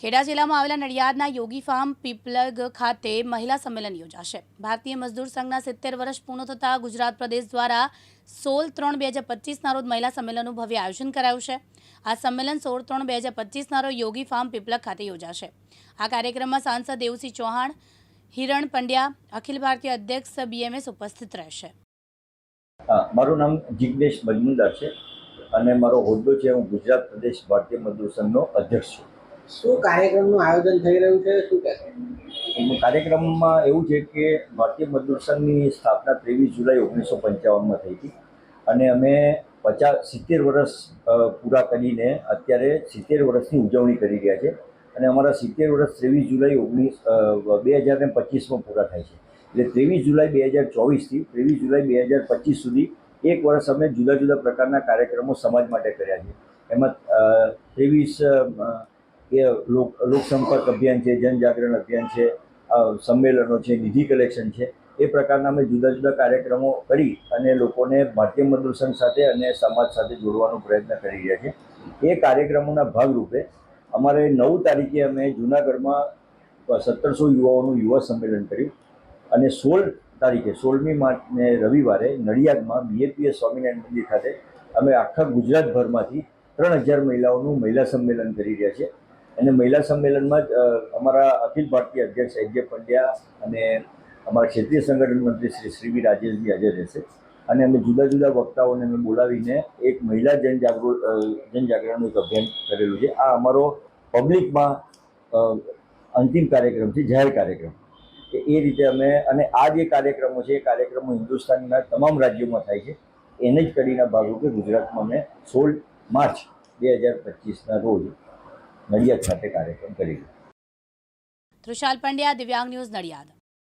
ખેડા જિલ્લામાં આવેલા નડિયાદના યોગી ફાર્મ પીપલગ ખાતે મહિલા સંમેલન યોજાશે. ભારતીય મજદૂર સંઘના સિત્તેર વર્ષ પૂર્ણ થતા ગુજરાત પ્રદેશ દ્વારા સોળ ત્રણ બે હજાર પચીસના રોજ મહિલા સંમેલનનું ભવ્ય આયોજન કરાયું છે. આ સંમેલન સોળ ત્રણ બે હજાર પચીસના રોજ યોગી ફાર્મ પીપલગ ખાતે યોજાશે. આ કાર્યક્રમમાં સાંસદ દેવસિંહ ચૌહાણ, હિરણ પંડ્યા, અખિલ ભારતીય અધ્યક્ષ બીએમએસ ઉપસ્થિત રહેશે. મારું નામ જિગ્નેશ મજમુદાર છે અને મારો હોદ્દો છે હું ગુજરાત પ્રદેશ ભારતીય મજદૂર સંઘનો અધ્યક્ષ છું. શું કાર્યક્રમનું આયોજન થઈ રહ્યું છે? શું કહેશો કાર્યક્રમમાં એવું છે કે ભારતીય મજદૂર સંઘની સ્થાપના ત્રેવીસ જુલાઈ ઓગણીસો પંચાવનમાં થઈ હતી. અને અમે પચાસ, સિત્તેર વર્ષ પૂરા કરીને અત્યારે સિત્તેર વર્ષની ઉજવણી કરી રહ્યા છે. અને અમારા સિત્તેર વર્ષ ત્રેવીસ જુલાઈ ઓગણીસ બે હજાર ને પચીસમાં પૂરા થાય છે. એટલે ત્રેવીસ જુલાઈ બે હજાર ચોવીસથી ત્રેવીસ જુલાઈ બે હજાર પચીસ સુધી એક વર્ષ અમે જુદા જુદા પ્રકારના કાર્યક્રમો સમાજ માટે કર્યા છે. એમાં ત્રેવીસ એ લોક, લોકસંપર્ક અભિયાન છે, જનજાગરણ અભિયાન છે સંમેલનો છે, નિધિ કલેક્શન છે, એ પ્રકારના અમે જુદા જુદા કાર્યક્રમો કરી અને લોકોને ભારતીય મજદૂર સંઘ સાથે અને સમાજ સાથે જોડવાનો પ્રયત્ન કરી રહ્યા છે એ કાર્યક્રમોના ભાગરૂપે અમારે નવ તારીખે અમે જૂનાગઢમાં સત્તરસો યુવાઓનું યુવા સંમેલન કર્યું અને સોળ તારીખે, સોળમી માર્ચને રવિવારે નડિયાદમાં બીએપીએસ સ્વામિનારાયણ મંદિર ખાતે અમે આખા ગુજરાતભરમાંથી ત્રણ હજાર મહિલાઓનું મહિલા સંમેલન કરી રહ્યા છે અને મહિલા સંમેલનમાં જ અમારા અખિલ ભારતીય અધ્યક્ષ એજે પંડ્યા અને અમારા ક્ષેત્રીય સંગઠન મંત્રી શ્રી શ્રી વી રાજેશજી હાજર રહેશે. અને અમે જુદા જુદા વક્તાઓને અમે બોલાવીને એક મહિલા જનજાગૃત અ, જનજાગરણનું એક અભિયાન કરેલું છે. આ અમારો પબ્લિકમાં અંતિમ કાર્યક્રમ છે જાહેર કાર્યક્રમ. એ રીતે અમે અને આ જે કાર્યક્રમો છે એ કાર્યક્રમો હિન્દુસ્તાનના તમામ રાજ્યોમાં થાય છે. એને જ કરીને ભાગરૂપે ગુજરાતમાં અમે સોળ માર્ચ બે હજાર પચીસના રોજ નડિયાદ ખાતે કાર્યક્રમ કરી તૃષાલ પંડ્યા દિવ્યાંગ ન્યૂઝ નડિયાદ.